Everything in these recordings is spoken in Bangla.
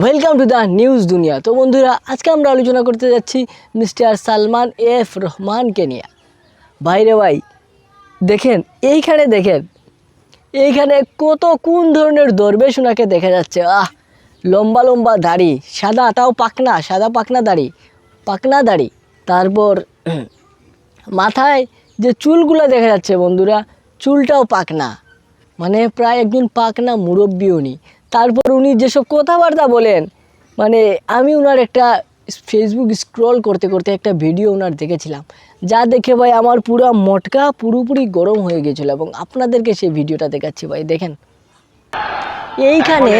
ওয়েলকাম টু দ্য নিউজ দুনিয়া তো বন্ধুরা, আজকে আমরা আলোচনা করতে যাচ্ছি মিস্টার সালমান এফ রহমানকে নিয়ে। ভাইরে ভাই, দেখেন, এইখানে দেখেন, এইখানে কত কোন ধরনের দরবেশ ওনাকে দেখা যাচ্ছে। আহ, লম্বা লম্বা দাড়ি, সাদা, তাও পাকনা সাদা পাকনা দাড়ি পাকনা দাড়ি। তারপর মাথায় যে চুলগুলো দেখা যাচ্ছে বন্ধুরা, চুলটাও পাকনা মানে প্রায় একজন পাকনা মুরব্বী উনি। তারপর উনি যেসব কথাবার্তা বলেন মানে আমি ওনার একটা ফেসবুক স্ক্রল করতে করতে একটা ভিডিও ওনার দেখেছিলাম যা দেখে ভাই আমার পুরো মটকা পুরোপুরি গরম হয়ে গেছিল এবং আপনাদেরকে সেই ভিডিওটা দেখাচ্ছি ভাই দেখেন। এইখানে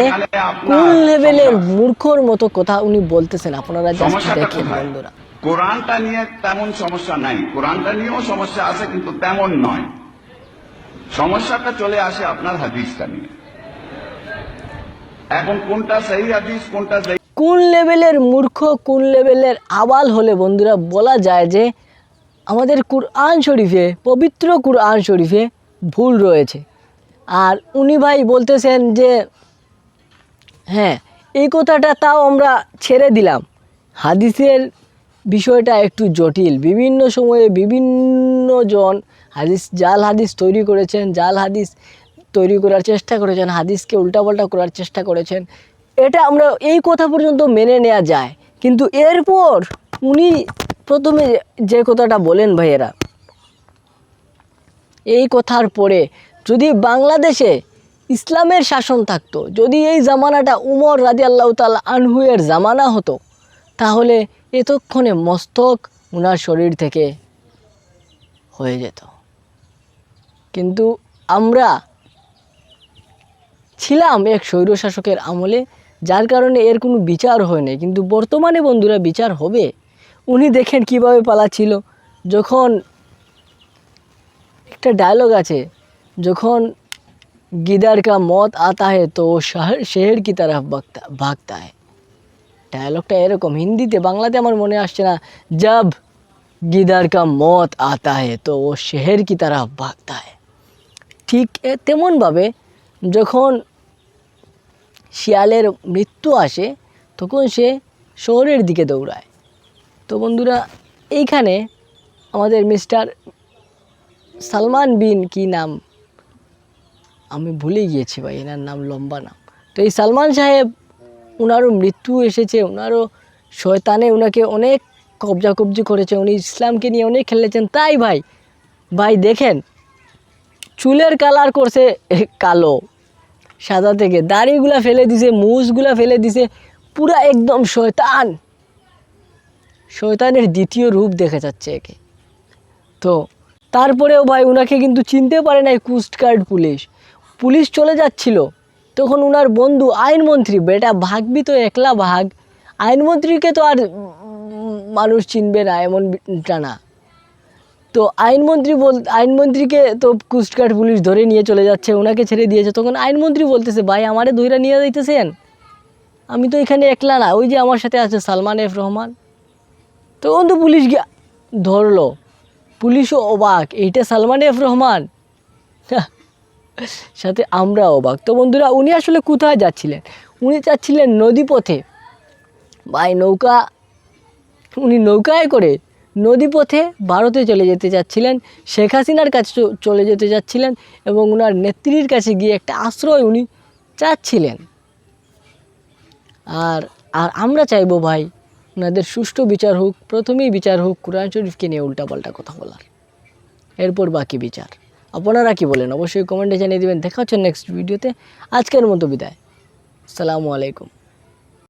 কোন লেভেলের মূর্খর মতো কথা উনি বলতেছেন আপনারা জাস্ট দেখেন বন্ধুরা। কোরআনটা নিয়ে তেমন সমস্যা নাই। কোরআনটা নিয়েও সমস্যা আছে কিন্তু তেমন নয়। সমস্যাটা চলে আসে আপনার হাদিসটা নিয়ে। এখন কোনটা সেই হাদিস, কোনটা কোন লেভেলের মূর্খ, কোন লেভেলের আবাল হলে বন্ধুরা বলা যায় যে আমাদের কুরআন শরীফে, পবিত্র কুরআন শরীফে ভুল রয়েছে। আর উনি ভাই বলতেছেন যে হ্যাঁ এই কথাটা তাও আমরা ছেড়ে দিলাম। হাদিসের বিষয়টা একটু জটিল। বিভিন্ন সময়ে বিভিন্ন জন হাদিস, জাল হাদিস তৈরি করেছেন। জাল হাদিস তৈরি করার চেষ্টা করেছেন, হাদিসকে উল্টাপাল্টা করার চেষ্টা করেছেন। এটা আমরা এই কথা পর্যন্ত মেনে নেওয়া যায়। কিন্তু এরপর উনি প্রথমে যে কথাটা বলেন ভাইয়েরা, এই কথার পরে যদি বাংলাদেশে ইসলামের শাসন থাকতো, যদি এই জামানাটা উমর রাজি আল্লাহ তাল আনহুয়ের জামানা হতো, তাহলে এতক্ষণে মস্তক ওনার শরীর থেকে হয়ে যেত। কিন্তু আমরা ছিলাম এক স্বৈরশাসকের আমলে যার কারণে এর কোনো বিচার হয় নাই কিন্তু বর্তমানে বন্ধুরা বিচার হবে উনি দেখেন কিভাবে পালাচ্ছিল যখন একটা ডায়লগ আছে যখন গিদার কা মত আতা है তো ও শহর শহর কি तरफ ভাগতা ভাগতা है ডায়লগটা এরকম হিন্দিতে বাংলাতে আমার মনে আসছে না জব গিদার কা মত আতা है তো ও শহর কি तरफ ভাগতা है ঠিক এ- তেমনভাবে যখন শিয়ালের মৃত্যু আসে, তখন সে শহরের দিকে দৌড়ায়। তো বন্ধুরা, এইখানে আমাদের মিস্টার সালমান বিন কি নাম? আমি ভুলে গিয়েছি ভাই, এনার নাম লম্বা নাম। তো এই সালমান সাহেব ওনারও মৃত্যু এসেছে ওনারও শয়তানে ওনাকে অনেক কবজা কবজি করেছে, উনি ইসলামকে নিয়ে অনেক খেলেছেন। তাই ভাই ভাই দেখেন, চুলের কালার করছে কালো। সাদা থেকে। দাড়িগুলা ফেলে দিছে মুছগুলা ফেলে দিছে। পুরা একদম শয়তান। শয়তানের দ্বিতীয় রূপ দেখা যাচ্ছে একে। তো তারপরেও ভাই ওনাকে কিন্তু চিনতে পারে নাই কোস্টগার্ড পুলিশ। পুলিশ চলে যাচ্ছিল। তখন ওনার বন্ধু আইনমন্ত্রী, বেটা ভাগবি তো একলা ভাগ। আইনমন্ত্রীকে তো আর মানুষ চিনবে না এমনটা না তো আইনমন্ত্রী বল, আইনমন্ত্রীকে তো কোস্টগার্ড পুলিশ ধরে নিয়ে চলে যাচ্ছে ওনাকে ছেড়ে দিয়েছে। তখন আইনমন্ত্রী বলতেছে, ভাই, আমারে ধইরা নিয়ে যাইতেছেন? আমি তো এখানে একলা না, ওই যে আমার সাথে আছে সালমান এফ রহমান। তখন তো পুলিশ গিয়া ধরলো। পুলিশও অবাক, এইটা সালমান এফ রহমান? সাথে আমরা অবাক। তো বন্ধুরা, উনি আসলে কোথায় যাচ্ছিলেন? উনি যাচ্ছিলেন নদীপথে। ভাই, নৌকা, উনি নৌকায় করে নদীপথে ভারতে চলে যেতে চাচ্ছিলেন, শেখ হাসিনার কাছে চলে যেতে চাচ্ছিলেন এবং ওনার নেত্রীর কাছে গিয়ে একটা আশ্রয় উনি চাচ্ছিলেন। আর আর আমরা চাইব ভাই ওনাদের সুষ্ঠু বিচার হোক, প্রথমেই বিচার হোক, কোরআন শরীফকে নিয়ে উল্টাপাল্টা কথা বলার। এরপর বাকি বিচার। আপনারা কি বলেন? অবশ্যই কমেন্টে জানিয়ে দেবেন। দেখা হচ্ছে নেক্সট ভিডিওতে আজকের মতো বিদায়। আসসালামু আলাইকুম।